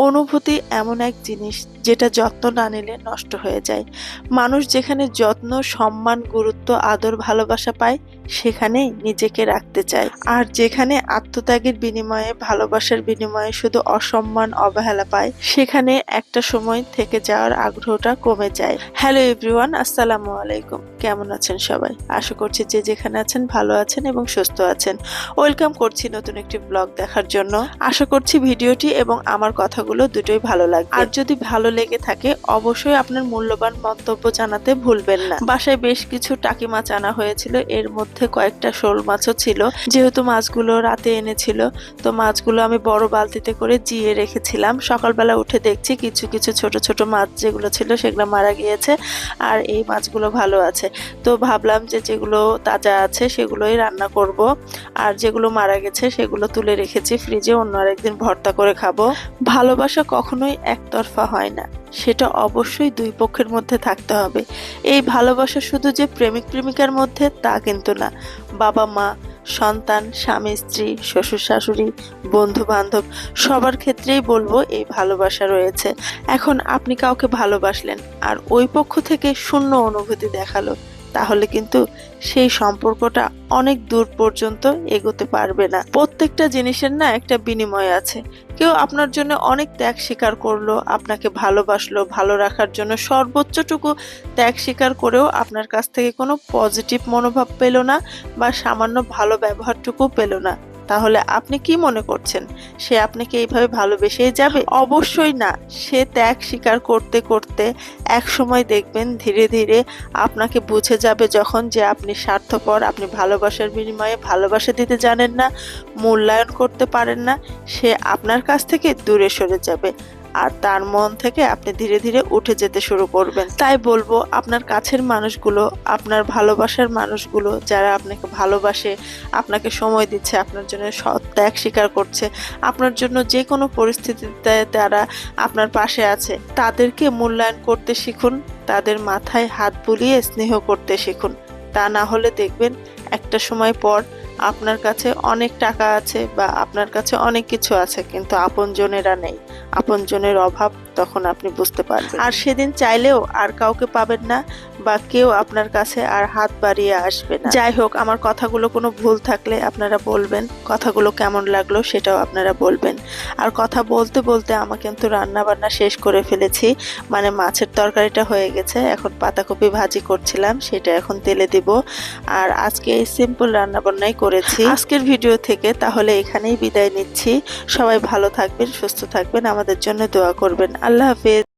অনুভূতি এমন এক জিনিস যেটা যত্ন না নিলে নষ্ট হয়ে যায়। মানুষ যেখানে যত্ন, সম্মান, গুরুত্ব, আদর, ভালোবাসা পায়, সেখানেই নিজেকে রাখতে চায়। আর যেখানে আত্মত্যাগের বিনিময়ে, ভালোবাসার বিনিময়ে শুধু অসম্মান, অবহেলা পায়, সেখানে একটা সময় থেকে যাওয়ার আগ্রহটা কমে যায়। হ্যালো এভরিওয়ান, আসসালামু আলাইকুম। কেমন আছেন সবাই? আশা করছি যে যেখানে আছেন ভালো আছেন এবং সুস্থ আছেন। ওয়েলকাম করছি নতুন একটি ব্লগ দেখার জন্য। আশা করছি ভিডিওটি এবং আমার কথাগুলো দুটোই ভালো লাগবে। আর যদি ভালো লেগে থাকে, অবশ্যই আপনার মূল্যবান মন্তব্য জানাতে ভুলবেন না। বাসায় বেশ কিছু টাকি মাছ আনা হয়েছিল, এর মধ্যে কয়েকটা শোল মাছও ছিল। যেহেতু মাছগুলো রাতে এনেছিল, তো মাছগুলো আমি বড় বালতিতে করে জিয়ে রেখেছিলাম। সকালবেলা উঠে দেখছি কিছু কিছু ছোট ছোট মাছ যেগুলো ছিল, সেগুলো মারা গিয়েছে, আর এই মাছগুলো ভালো আছে। তো ভাবলাম যে যেগুলো তাজা আছে, সেগুলোই রান্না করব। আর যেগুলো মারা গেছে, সেগুলো তুলে রেখেছি, ফ্রিজে অন্য আরেকদিন ভর্তা করে খাব। ভালোবাসা কখনোই একতরফা হয় না। সেটা অবশ্যই দুই পক্ষের মধ্যে থাকতে হবে। এই ভালোবাসা শুধু যে প্রেমিক প্রেমিকার মধ্যে তা কিন্তু না। বাবা মা, সন্তান, স্বামী, স্ত্রী, শ্বশুর, শাশুড়ি বন্ধু বান্ধব সবার ক্ষেত্রেই বলব এই ভালোবাসা রয়েছে। এখন আপনি কাউকে ভালোবাসলেন, আর ওই পক্ষ থেকে শূন্য অনুভূতি দেখাল। তাহলে কিন্তু সেই সম্পর্কটা অনেক দূর পর্যন্ত এগোতে পারবে না। প্রত্যেকটা জিনিসের না একটা বিনিময় আছে। কেউ আপনার জন্য অনেক ত্যাগ স্বীকার করল, আপনাকে ভালোবাসলো, ভালো রাখার জন্য সর্বোচ্চটুকু ত্যাগ স্বীকার করেও আপনার কাছ থেকে কোনো পজিটিভ মনোভাব পেল না বা সামান্য ভালো ব্যবহারটুকু পেল না। তাহলে আপনি কি মনে করছেন? সে আপনাকে এইভাবে ভালোবেসেই যাবে? অবশ্যই না। সে ত্যাগ স্বীকার করতে করতে এক সময় দেখবেন ধীরে ধীরে আপনাকে বুঝে যাবে যখন যে আপনি স্বার্থপর, আপনি ভালোবাসার বিনিময়ে ভালোবাসা দিতে জানেন না, মূল্যায়ন করতে পারেন না, সে আপনার কাছ থেকে দূরে সরে যাবে। আর তার মন থেকে আপনি ধীরে ধীরে উঠে যেতে শুরু করবেন। তাই বলব, আপনার কাছের মানুষগুলো, আপনার ভালোবাসার মানুষগুলো যারা আপনাকে ভালোবাসে, আপনাকে সময় দিচ্ছে, আপনার জন্য সৎ ত্যাগ স্বীকার করছে, আপনার জন্য যে কোনো পরিস্থিতিতে তারা আপনার পাশে আছে, তাদেরকে মূল্যায়ন করতে শিখুন, তাদের মাথায় হাত বুলিয়ে স্নেহ করতে শিখুন। তা না হলে দেখবেন একটা সময় পর আপনার কাছে অনেক টাকা আছে বা আপনার কাছে অনেক কিছু আছে, কিন্তু আপনজনেরা নেই। আপনজনের অভাব তখন আপনি বুঝতে পারবেন। আর সেদিন চাইলেও আর কাউকে পাবেন না বা কেউ আপনার কাছে আর হাত বাড়িয়ে আসবে না। যাই হোক, আমার কথাগুলো কোনো ভুল থাকলে আপনারা বলবেন, কথাগুলো কেমন লাগল সেটাও আপনারা বলবেন। আর কথা বলতে বলতে আমার কিন্তু রান্না বান্না শেষ করে ফেলেছি মানে মাছের তরকারিটা হয়ে গেছে, এখন পাতাকপি ভাজি করছিলাম, সেটা এখন তেলে দিব। আর আজকে এই সিম্পল রান্না বান্নাই করেছি। আজকের ভিডিও থেকে তাহলে এখানেই বিদায় নিচ্ছি। সবাই ভালো থাকবেন, সুস্থ থাকবেন, আমাদের জন্য দোয়া করবেন। আল্লাহ হাফেজ